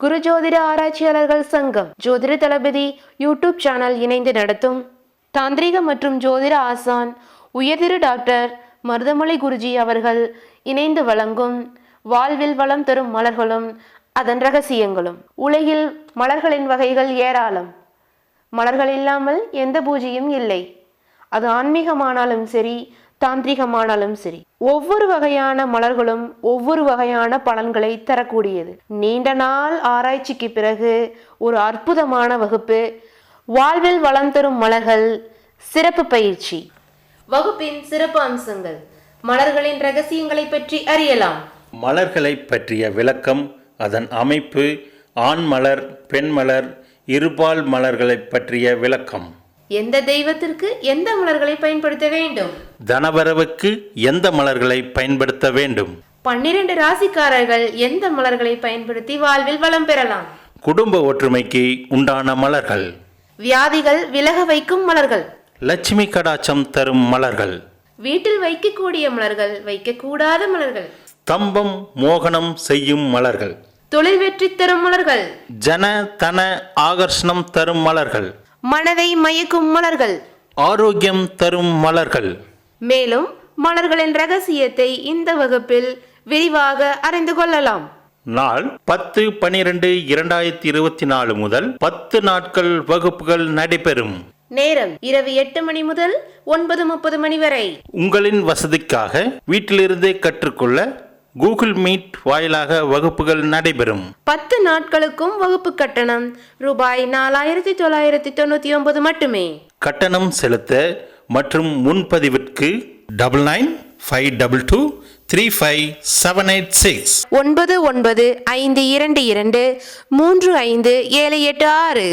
குரு ஜோதிட ஆராய்ச்சியாளர்கள் சங்கம் ஜோதிட தளபதி யூடியூப் சேனல் இணைந்து நடத்தும் தாந்திரிக மற்றும் ஜோதிட ஆசான் உயர்திரு டாக்டர் மருதமலை குருஜி அவர்கள் இணைந்து வழங்கும் வாழ்வில் வளம் தரும் மலர்களும் அதன் ரகசியங்களும். உலகில் மலர்களின் வகைகள் ஏராளம். மலர்கள் இல்லாமல் எந்த பூஜையும் இல்லை. அது ஆன்மீகமானாலும் சரி தாந்திரிகமானாலும் சரி. ஒவ்வொரு வகையான மலர்களும் ஒவ்வொரு வகையான பலன்களை தரக்கூடியது. நீண்ட நாள் ஆராய்ச்சிக்கு பிறகு ஒரு அற்புதமான வகுப்பு. வாழ்வில் வளம் தரும் மலர்கள் சிறப்பு பயிற்சி. வகுப்பின் சிறப்பு அம்சங்கள். மலர்களின் ரகசியங்களை பற்றி அறியலாம். மலர்களை பற்றிய விளக்கம் அதன் அமைப்பு ஆண் மலர் பெண் மலர் இருபால் மலர்களை பற்றிய விளக்கம். எந்த தெய்வத்திற்கு எந்த மலர்களை பயன்படுத்த வேண்டும்? தனவரவுக்கு எந்த மலர்களை பயன்படுத்த வேண்டும்? பன்னிரண்டு ராசிக்காரர்கள் எந்த மலர்களை பயன்படுத்தி வாழ்வில் வளம் பெறலாம்? குடும்ப ஒற்றுமைக்கு உண்டான மலர்கள். வியாதிகள் விலக வைக்கும் மலர்கள். லட்சுமி கடாச்சம் தரும் மலர்கள். வீட்டில் வைக்கக்கூடிய மலர்கள் வைக்கக்கூடாத மலர்கள். தம்பம் மோகனம் செய்யும் மலர்கள். தொழில் வெற்றி தரும் மலர்கள். ஜன தன ஆகர்ஷணம் தரும் மலர்கள். மனதை மயக்கும் மலர்கள். ஆரோக்கியம் தரும் மலர்கள். மேலும் மலர்களின் ரகசியத்தை இந்த வகுப்பில் விரிவாக அறிந்து கொள்ளலாம். நாள் பத்து பனிரெண்டு இரண்டாயிரத்தி இருபத்தி நாலு முதல் பத்து நாட்கள் வகுப்புகள் நடைபெறும். நேரம் இரவு எட்டு மணி முதல் ஒன்பது முப்பது மணி வரை. உங்களின் வசதிக்காக வீட்டிலிருந்தே கற்றுக்கொள்ள கூகுள் மீட் வாயிலாக வகுப்புகள் நடைபெறும். பத்து நாட்களுக்கும் வகுப்பு கட்டணம். ரூபாய் நாலாயிரத்தி தொள்ளாயிரத்தி தொண்ணூத்தி ஒன்பது மட்டுமே. கட்டணம் செலுத்த மற்றும் முன்பதிவிற்கு double nine five double two three five seven eight six ஒன்பது ஒன்பது ஐந்து இரண்டு இரண்டு மூன்று ஐந்து ஏழு எட்டு ஆறு.